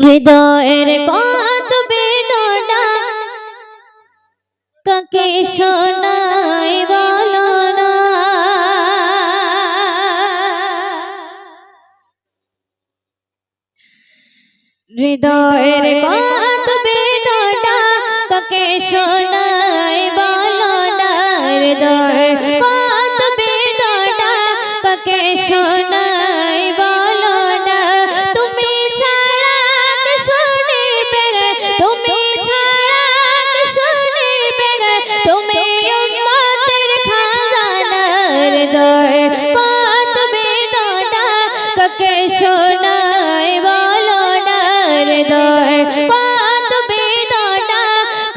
হৃদয়ের কত বেদনা কাকে শোনাই বলো না? হৃদয়ের কত বেদনা কাকে শোনাই বলো না? হৃদয়ের কত বেদনা কাকে শোনাই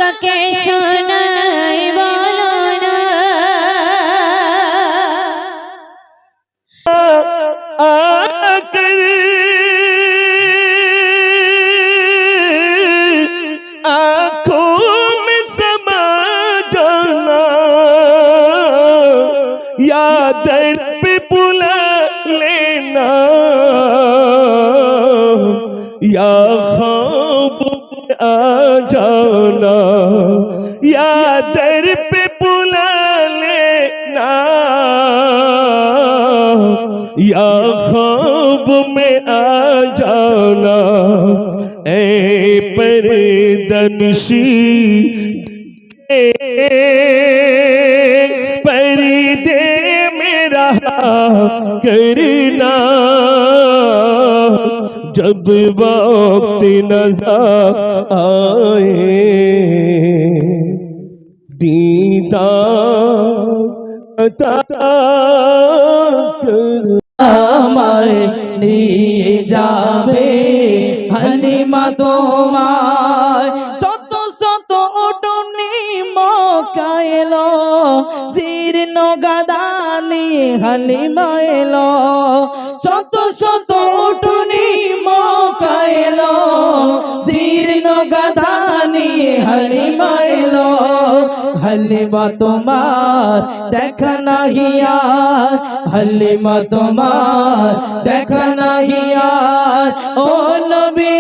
কাকে শোনাই বলো না आकर आंखों में समा जाना या दर पे बुला लेना या ख्वाब में आ जाना या ख्वाब में आ जाना ए परदनशी परिदे मेरा करना जब वक्त नजर आए दीदार अता জীর্ণ গাদানি হালিমা এলো শত শত উটনি মক্কা এলো জীর্ণ গাদানি হালিমা এলো হালিমা তোমার দেখা নাহি আর। হালিমা তোমার দেখা নাহি আর। ও নবী,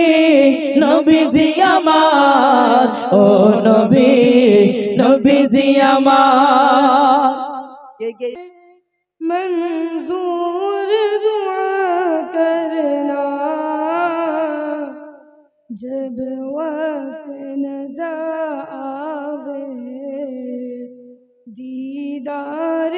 নবীজি আমার। ও নবী নবীজি আমার কে কে मंजूर दुआ करना जब वक्त नजर आवे दीदार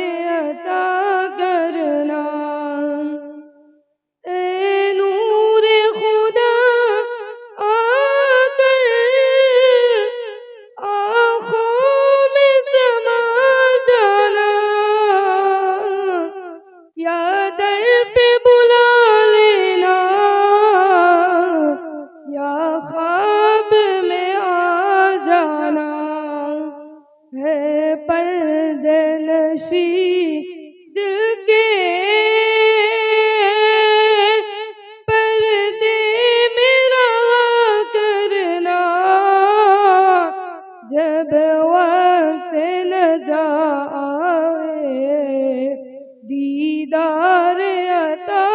دیدار عطا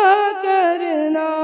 کرنا۔